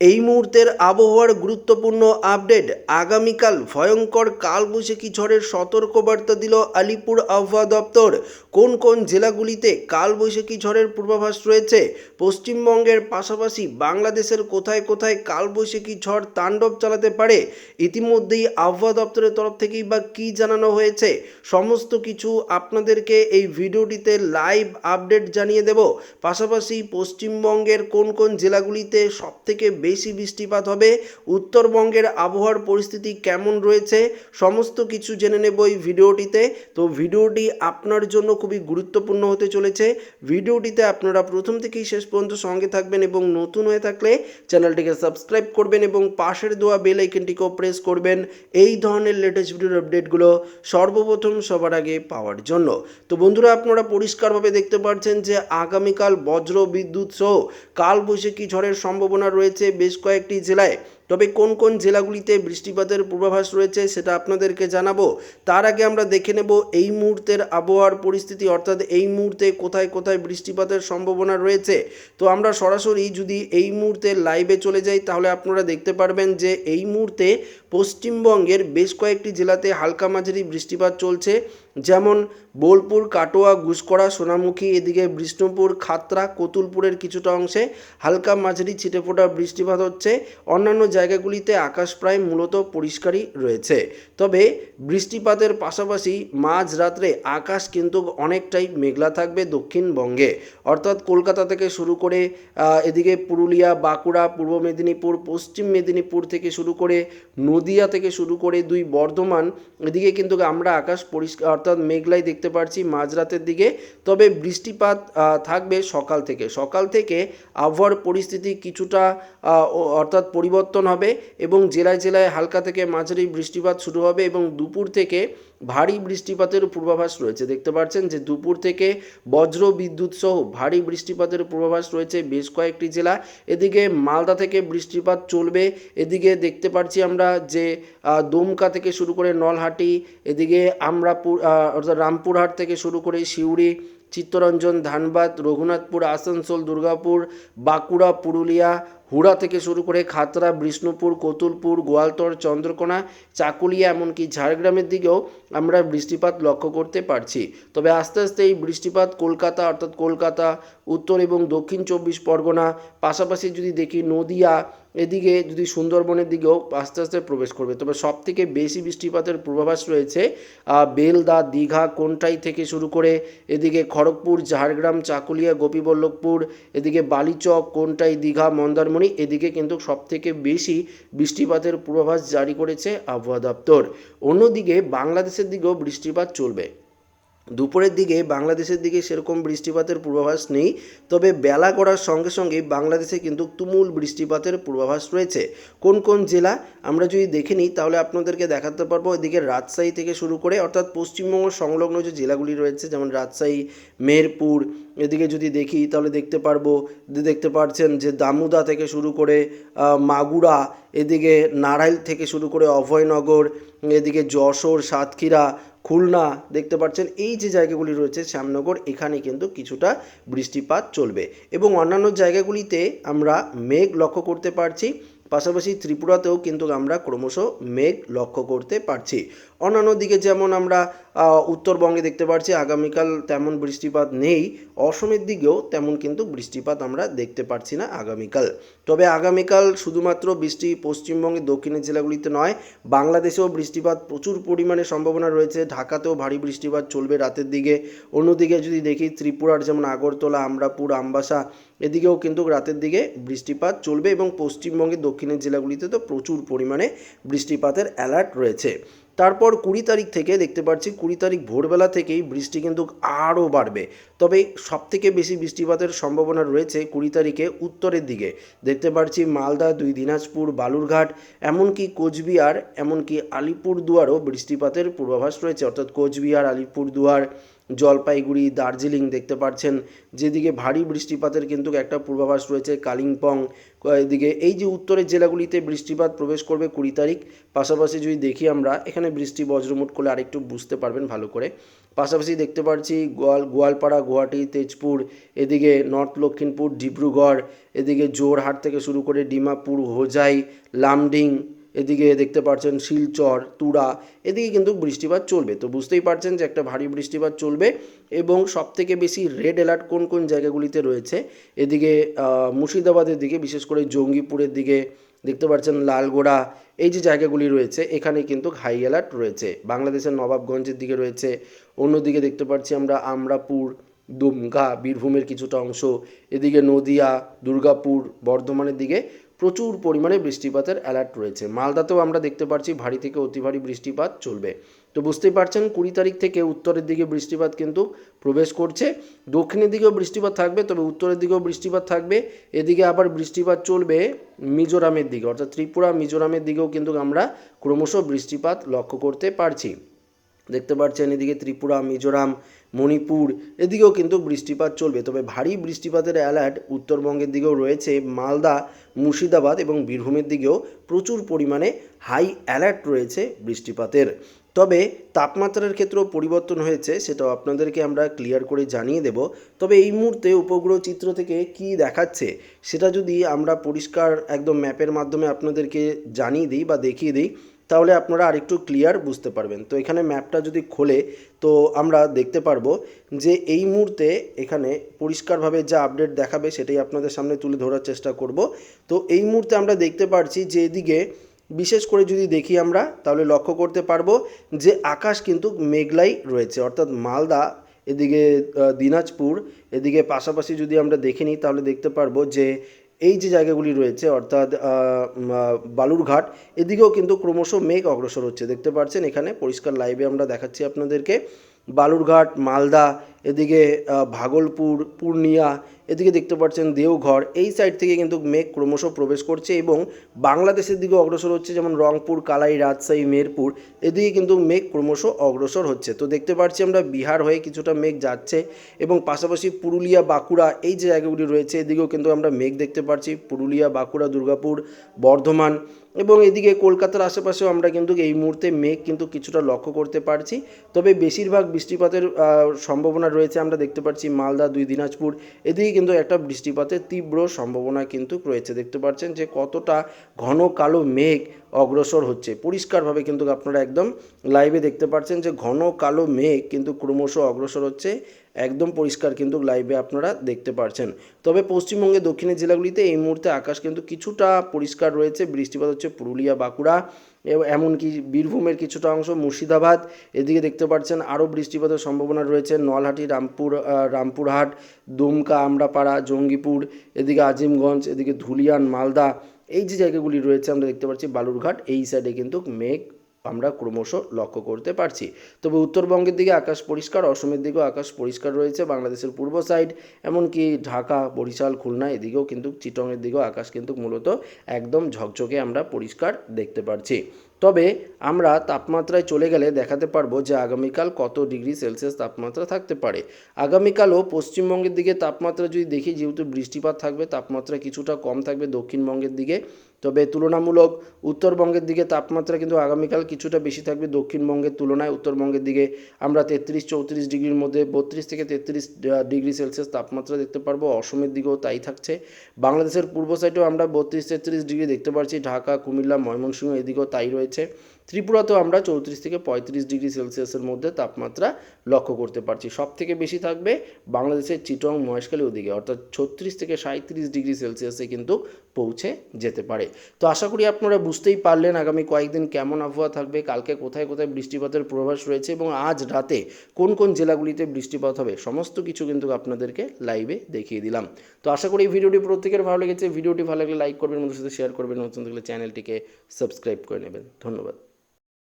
এই মুহূর্তের আবহাওয়ার গুরুত্বপূর্ণ আপডেট আগামীকাল ভয়ঙ্কর কালবৈশাখী ঝড়ের সতর্কবার্তা দিল আলিপুর আবহাওয়া দপ্তর। কোন কোন জেলাগুলিতে কালবৈশাখী ঝড়ের পূর্বাভাস রয়েছে? পশ্চিমবঙ্গের পাশাপাশি বাংলাদেশের কোথায় কোথায় কালবৈশাখী ঝড় তাণ্ডব চালাতে পারে? ইতিমধ্যেই আবহাওয়া দপ্তরের তরফ থেকেই বা কী জানানো হয়েছে? সমস্ত কিছু আপনাদেরকে এই ভিডিওটিতে লাইভ আপডেট জানিয়ে দেব। পাশাপাশি পশ্চিমবঙ্গের কোন কোন জেলাগুলিতে সবথেকে বেশি বৃষ্টিপাত হবে। উত্তরবঙ্গের আবহাওয়ার পরিস্থিতি কেমন রয়েছে সমস্ত কিছু জেনে নেব এই ভিডিওটিতে। তো ভিডিওটি আপনার জন্য খুবই গুরুত্বপূর্ণ হতে চলেছে। ভিডিওটিতে আপনারা প্রথম থেকেই শেষ পর্যন্ত সঙ্গে থাকবেন এবং নতুন হয়ে থাকলে চ্যানেলটিকে সাবস্ক্রাইব করবেন এবং পাশের দেওয়া বেল আইকনটিকেও প্রেস করবেন। এই ধরনের লেটেস্ট ভিডিওর আপডেটগুলো সর্বপ্রথম সবার আগে পাওয়ার জন্য। তো বন্ধুরা, আপনারা পরিষ্কারভাবে দেখতে পাচ্ছেন যে আগামীকাল বজ্র বিদ্যুৎ সহ কালবৈশাখী ঝড়ের সম্ভাবনা রয়েছে। বেশ কয়েকটি জেলায় তবে কোন কোন জেলাগুলিতে বৃষ্টিপাতের পূর্বাভাস রয়েছে সেটা আপনাদেরকে জানাব। তার আগে আমরা দেখে নেব এই মুহূর্তের আবহাওয়ার পরিস্থিতি, অর্থাৎ এই মুহূর্তে কোথায় কোথায় বৃষ্টিপাতের সম্ভাবনা রয়েছে। তো আমরা সরাসরি যদি এই মুহূর্তে লাইভে চলে যাই, তাহলে আপনারা দেখতে পারবেন যে এই মুহূর্তে পশ্চিমবঙ্গের বেশ কয়েকটি জেলাতে হালকা মাঝারি বৃষ্টিপাত চলছে। যেমন বোলপুর, কাটোয়া গুসকরা সোনামুখী, এদিকে বিষ্ণুপুর, খাতড়া, কতুলপুরের কিছুটা অংশে হালকা মাঝারি ছিটেফোঁটা বৃষ্টিপাত হচ্ছে। অন্যান্য জায়গাগুলিতে আকাশ প্রায় মূলত পরিষ্কারই রয়েছে। তবে বৃষ্টিপাতের পাশাপাশি মাঝ রাত্রে আকাশ কিন্তু অনেকটাই মেঘলা থাকবে দক্ষিণবঙ্গে। অর্থাৎ কলকাতা থেকে শুরু করে এদিকে পুরুলিয়া, বাঁকুড়া, পূর্ব মেদিনীপুর, পশ্চিম মেদিনীপুর থেকে শুরু করে, নদিয়া থেকে শুরু করে দুই বর্ধমান, এদিকে কিন্তু আমরা আকাশ পরিষ্কার, অর্থাৎ মেঘলাই দেখতে পাচ্ছি মাঝরাতের দিকে। তবে বৃষ্টিপাত থাকবে সকাল থেকে। সকাল থেকে আবহাওয়ার পরিস্থিতি কিছুটা অর্থাৎ পরিবর্তন হবে এবং জেলায় জেলায় হালকা থেকে মাঝারি বৃষ্টিপাত শুরু হবে এবং দুপুর থেকে ভারী বৃষ্টিপাতের পূর্বাভাস রয়েছে। দেখতে পাচ্ছেন যে দুপুর থেকে বজ্র বিদ্যুৎ সহ ভারী বৃষ্টিপাতের পূর্বাভাস রয়েছে বেশ কয়েকটি জেলা। এদিকে মালদা থেকে বৃষ্টিপাত চলবে। এদিকে দেখতে পাচ্ছি আমরা যে দুমকা থেকে শুরু করে নলহাটি, এদিকে আমরাপুর অর্থাৎ রামপুরহাট থেকে শুরু করে সিউড়ি, চিত্তরঞ্জন, ধানবাদ, রঘুনাথপুর, আসানসোল, দুর্গাপুর, বাঁকুড়া, পুরুলিয়া হুড়া থেকে শুরু করে খাতড়া, বিষ্ণুপুর, কতুলপুর, গোয়ালতর, চন্দ্রকোনা, চাকুলিয়া, এমনকি ঝাড়গ্রামের দিকেও আমরা বৃষ্টিপাত লক্ষ্য করতে পারছি। তবে আস্তে আস্তে এই বৃষ্টিপাত কলকাতা, অর্থাৎ কলকাতা, উত্তর এবং দক্ষিণ চব্বিশ পরগনা, পাশাপাশি যদি দেখি নদিয়া, এদিকে যদি সুন্দরবনের দিকেও আস্তে আস্তে প্রবেশ করবে। তবে সব থেকে বেশি বৃষ্টিপাতের পূর্বাভাস রয়েছে বেলদা, দীঘা, কোনটাই থেকে শুরু করে এদিকে খড়গপুর, ঝাড়গ্রাম, চাকুলিয়া, গোপীবল্লভপুর, এদিকে বালিচক, কোনটাই দীঘা, মন্দারমণি এদিকে কিন্তু সবথেকে বেশি বৃষ্টিপাতের পূর্বাভাস জারি করেছে আবহাওয়া দপ্তর। অন্যদিকে বাংলাদেশের দিকেও বৃষ্টিপাত চলবে। দুপুরের দিকে বাংলাদেশের দিকে সেরকম বৃষ্টিপাতের পূর্বাভাস নেই, তবে বেলা করার সঙ্গে সঙ্গে বাংলাদেশে কিন্তু তুমুল বৃষ্টিপাতের পূর্বাভাস রয়েছে। কোন কোন জেলা আমরা যদি দেখে নিই, তাহলে আপনাদেরকে দেখাতে পারব এদিকে রাজশাহী থেকে শুরু করে অর্থাৎ পশ্চিমবঙ্গ সংলগ্ন যে জেলাগুলি রয়েছে, যেমন রাজশাহী, মেহেরপুর, এদিকে যদি দেখি, তাহলে দেখতে পারব, দেখতে পাচ্ছেন যে দামুদা থেকে শুরু করে মাগুরা, এদিকে নারাইল থেকে শুরু করে অভয়নগর, এদিকে যশোর, সাতক্ষীরা খুলনা দেখতে পাচ্ছেন, এই যে জায়গাগুলি রয়েছে শ্যামনগর, এখানে কিন্তু কিছুটা বৃষ্টিপাত চলবে এবং অন্যান্য জায়গাগুলিতে আমরা মেঘ লক্ষ্য করতে পারছি, পাশাপাশি ত্রিপুরাতেও কিন্তু আমরা ক্রমশ মেঘ লক্ষ্য করতে পারছি। অন্যান্য দিকে যেমন আমরা উত্তরবঙ্গে দেখতে পাচ্ছি, আগামীকাল তেমন বৃষ্টিপাত নেই, অসমের দিকেও তেমন কিন্তু বৃষ্টিপাত আমরা দেখতে পাচ্ছি না আগামীকাল। তবে আগামীকাল শুধুমাত্র বৃষ্টি পশ্চিমবঙ্গের দক্ষিণের জেলাগুলিতে নয়, বাংলাদেশেও বৃষ্টিপাত প্রচুর পরিমাণে সম্ভাবনা রয়েছে। ঢাকাতেও ভারী বৃষ্টিপাত চলবে রাতের দিকে। অন্যদিকে যদি দেখি ত্রিপুরার যেমন আগরতলা, আমরাপুর, আমবাসা, এদিকেও কিন্তু রাতের দিকে বৃষ্টিপাত চলবে এবং পশ্চিমবঙ্গের দক্ষিণের জেলাগুলিতে তো প্রচুর পরিমাণে বৃষ্টিপাতের অ্যালার্ট রয়েছে। তারপর কুড়ি তারিখ থেকে দেখতে পাচ্ছি, কুড়ি তারিখ ভোরবেলা থেকেই বৃষ্টি কিন্তু আরও বাড়বে। তবে সবথেকে বেশি বৃষ্টিপাতের সম্ভাবনা রয়েছে কুড়ি তারিখে উত্তরের দিকে। দেখতে পাচ্ছি মালদা, দুই দিনাজপুর, বালুরঘাট, এমনকি কোচবিহার, এমনকি আলিপুরদুয়ারও বৃষ্টিপাতের পূর্বাভাস রয়েছে। অর্থাৎ কোচবিহার, আলিপুরদুয়ার জলপাইগুড়ি, দার্জিলিং দেখতে পাচ্ছেন যেদিকে ভারী বৃষ্টিপাতের কিন্তু একটা পূর্বাভাস রয়েছে কালিম্পং। এদিকে এই যে উত্তরের জেলাগুলিতে বৃষ্টিপাত প্রবেশ করবে কুড়ি তারিখ, পাশাপাশি যদি দেখি আমরা, এখানে বৃষ্টি বজ্রমুট করলে আরেকটু বুঝতে পারবেন ভালো করে। পাশাপাশি দেখতে পাচ্ছি গোয়াল, গোয়ালপাড়া, গুয়াহাটি, তেজপুর, এদিকে নর্থ লক্ষিমপুর, ডিব্রুগড়, এদিকে জোরহাট থেকে শুরু করে ডিমাপুর, হোজাই, লামডিং এদিকে দেখতে পাচ্ছেন শিলচর, তুরা, এদিকে কিন্তু বৃষ্টিপাত চলবে। তো বুঝতেই পারছেন যে একটা ভারী বৃষ্টিপাত চলবে এবং সব থেকে বেশি রেড অ্যালার্ট কোন কোন জায়গাগুলিতে রয়েছে? এদিকে মুর্শিদাবাদের দিকে, বিশেষ করে জঙ্গিপুরের দিকে দেখতে পাচ্ছেন লালগোড়া, এই যে জায়গাগুলি রয়েছে, এখানে কিন্তু হাই অ্যালার্ট রয়েছে। বাংলাদেশের নবাবগঞ্জের দিকে রয়েছে, অন্যদিকে দেখতে পাচ্ছি আমরা আমরাপুর, দুমকা, বীরভূমের কিছুটা অংশ। এদিকে নদিয়া, দুর্গাপুর, বর্ধমানের দিকে প্রচুর পরিমাণে বৃষ্টিপাতের অ্যালার্ট রয়েছে। মালদাতেও আমরা দেখতে পাচ্ছি ভারী থেকে অতি ভারী বৃষ্টিপাত চলবে। তো বুঝতেই পারছেন, কুড়ি তারিখ থেকে উত্তরের দিকে বৃষ্টিপাত কিন্তু প্রবেশ করছে। দক্ষিণের দিকেও বৃষ্টিপাত থাকবে, তবে উত্তরের দিকেও বৃষ্টিপাত থাকবে। এদিকে আবার বৃষ্টিপাত চলবে মিজোরামের দিকে, অর্থাৎ ত্রিপুরা, মিজোরামের দিকেও কিন্তু আমরা ক্রমশ বৃষ্টিপাত লক্ষ্য করতে পারছি। দেখতে পাচ্ছেন, এদিকে ত্রিপুরা, মিজোরাম, মণিপুর, এদিকেও কিন্তু বৃষ্টিপাত চলবে। তবে ভারী বৃষ্টিপাতের অ্যালার্ট উত্তরবঙ্গের দিকেও রয়েছে। মালদা, মুর্শিদাবাদ এবং বীরভূমের দিকেও প্রচুর পরিমাণে হাই অ্যালার্ট রয়েছে বৃষ্টিপাতের। তবে তাপমাত্রার ক্ষেত্রেও পরিবর্তন হয়েছে, সেটাও আপনাদেরকে আমরা ক্লিয়ার করে জানিয়ে দেব। তবে এই মুহূর্তে উপগ্রহ চিত্র থেকে কি দেখাচ্ছে, সেটা যদি আমরা পরিষ্কার একদম ম্যাপের মাধ্যমে আপনাদেরকে জানিয়ে দিই বা দেখিয়ে দিই তাহলে আপনারা আরেকটু ক্লিয়ার বুঝতে পারবেন। তো এখানে ম্যাপটা যদি খোলে, তো আমরা দেখতে পারব যে এই মুহূর্তে এখানে পরিষ্কারভাবে যা আপডেট দেখাবে সেটাই আপনাদের সামনে তুলে ধরার চেষ্টা করব। তো এই মুহূর্তে আমরা দেখতে পারছি যে এদিকে বিশেষ করে যদি দেখি আমরা, তাহলে লক্ষ্য করতে পারব যে আকাশ কিন্তু মেঘলাই রয়েছে। অর্থাৎ মালদা, এদিকে দিনাজপুর, এদিকে পাশাপাশি যদি আমরা দেখে নিই, তাহলে দেখতে পারব যে এই যে জায়গাগুলি রয়েছে, অর্থাৎ বালুরঘাট, এদিকেও কিন্তু ক্রমশ মেঘ অগ্রসর হচ্ছে। দেখতে পাচ্ছেন এখানে পরিষ্কার লাইভে আমরা দেখাচ্ছি আপনাদেরকে। বালুরঘাট, মালদা এদিকে ভাগলপুর, পূর্ণিয়া, এদিকে দেখতে পাচ্ছেন দেওঘর, এই সাইড থেকে কিন্তু মেঘ ক্রমশ প্রবেশ করছে এবং বাংলাদেশের দিকে অগ্রসর হচ্ছে যেমন রংপুর, কালাই, রাজশাহী, মেরপুর, এদিকে কিন্তু মেঘ ক্রমশ অগ্রসর হচ্ছে। তো দেখতে পাচ্ছি আমরা বিহার হয়ে কিছুটা মেঘ যাচ্ছে এবং পাশাপাশি পুরুলিয়া, বাঁকুড়া এই যে জায়গাগুলি রয়েছে, এদিকেও কিন্তু আমরা মেঘ দেখতে পাচ্ছি। পুরুলিয়া, বাঁকুড়া, দুর্গাপুর, বর্ধমান এবং এদিকে কলকাতার আশেপাশেও আমরা কিন্তু এই মুহূর্তে মেঘ কিন্তু কিছুটা লক্ষ্য করতে পারছি। তবে বেশিরভাগ বৃষ্টিপাতের সম্ভাবনা রয়েছে, আমরা দেখতে পাচ্ছি মালদা, দুই দিনাজপুর। এদিকে কিন্তু একটা বৃষ্টিপাতের তীব্র সম্ভাবনা কিন্তু রয়েছে। দেখতে পাচ্ছেন যে কতটা ঘন কালো মেঘ অগ্রসর হচ্ছে। পরিষ্কারভাবে কিন্তু আপনারা একদম লাইভে দেখতে পাচ্ছেন যে ঘন কালো মেঘ কিন্তু ক্রমশ অগ্রসর হচ্ছে। একদম পরিষ্কার কিন্তু লাইভে আপনারা দেখতে পারছেন। তবে পশ্চিমবঙ্গের দক্ষিণের জেলাগুলিতে এই মুহূর্তে আকাশ কিন্তু কিছুটা পরিষ্কার রয়েছে। বৃষ্টিপাত হচ্ছে পুরুলিয়া, বাঁকুড়া এমনকি বীরভূমের কিছুটা অংশ মুর্শিদাবাদ। এদিকে দেখতে পাচ্ছেন আরও বৃষ্টিপাতের সম্ভাবনা রয়েছে। নলহাটি, রামপুর রামপুরহাট, দুমকা, আমরাপাড়া, জঙ্গিপুর, এদিকে আজিমগঞ্জ, এদিকে ধুলিয়ান, মালদা, এই যে জায়গাগুলি রয়েছে আমরা দেখতে পাচ্ছি, বালুরঘাট, এই সাইডে কিন্তু মেঘ আমরা ক্রমশ লক্ষ্য করতে পারছি। তবে উত্তরবঙ্গের দিকে আকাশ পরিষ্কার, অসমের দিকেও আকাশ পরিষ্কার রয়েছে, বাংলাদেশের পূর্ব সাইড এমনকি ঢাকা, বরিশাল, খুলনা এদিকেও কিন্তু চিটংয়ের দিকেও আকাশ কিন্তু মূলত একদম ঝকঝকে আমরা পরিষ্কার দেখতে পারছি। তবে আমরা তাপমাত্রায় চলে গেলে দেখাতে পারব যে আগামীকাল কত ডিগ্রি সেলসিয়াস তাপমাত্রা থাকতে পারে। আগামীকালও পশ্চিমবঙ্গের দিকে তাপমাত্রা যদি দেখি, যেহেতু বৃষ্টিপাত থাকবে, তাপমাত্রা কিছুটা কম থাকবে দক্ষিণবঙ্গের দিকে। তবে তুলনামূলক উত্তরবঙ্গের দিকে তাপমাত্রা কিন্তু আগামীকাল কিছুটা বেশি থাকবে দক্ষিণবঙ্গের তুলনায়। উত্তরবঙ্গের দিকে আমরা তেত্রিশ, চৌত্রিশ ডিগ্রির মধ্যে বত্রিশ থেকে তেত্রিশ ডিগ্রি সেলসিয়াস তাপমাত্রা দেখতে পারব। অসমের দিকেও তাই থাকছে। বাংলাদেশের পূর্ব সাইডেও আমরা বত্রিশ, তেত্রিশ ডিগ্রি দেখতে পাচ্ছি ঢাকা, কুমিল্লা, ময়মনসিংহ এদিকেও তাই রয়েছে। ত্রিপুরাতেও আমরা চৌত্রিশ থেকে পঁয়ত্রিশ ডিগ্রি সেলসিয়াসের মধ্যে তাপমাত্রা লক্ষ্য করতে পারছি। সব থেকে বেশি থাকবে বাংলাদেশের চিটং, মহেশখালী ওদিকে। অর্থাৎ ছত্রিশ থেকে সাঁত্রিশ ডিগ্রি সেলসিয়াসে কিন্তু পৌঁছে যেতে পারে। তো আশা করি আপনারা বুঝতেই পারলেন আগামী কয়েকদিন কেমন আবহাওয়া থাকবে, কালকে কোথায় কোথায় বৃষ্টিপাতের প্রভাস রয়েছে এবং আজ রাতে কোন কোন জেলাগুলিতে বৃষ্টিপাত হবে, সমস্ত কিছু কিন্তু আপনাদেরকে লাইভে দেখিয়ে দিলাম। তো আশা করি এই ভিডিওটি প্রত্যেকের ভালো লেগেছে। ভিডিওটি ভালো লাগলে লাইক করবেন, বন্ধুদের সাথে শেয়ার করবেন, নতুন থাকলে চ্যানেলটিকে সাবস্ক্রাইব করে নেবেন। ধন্যবাদ।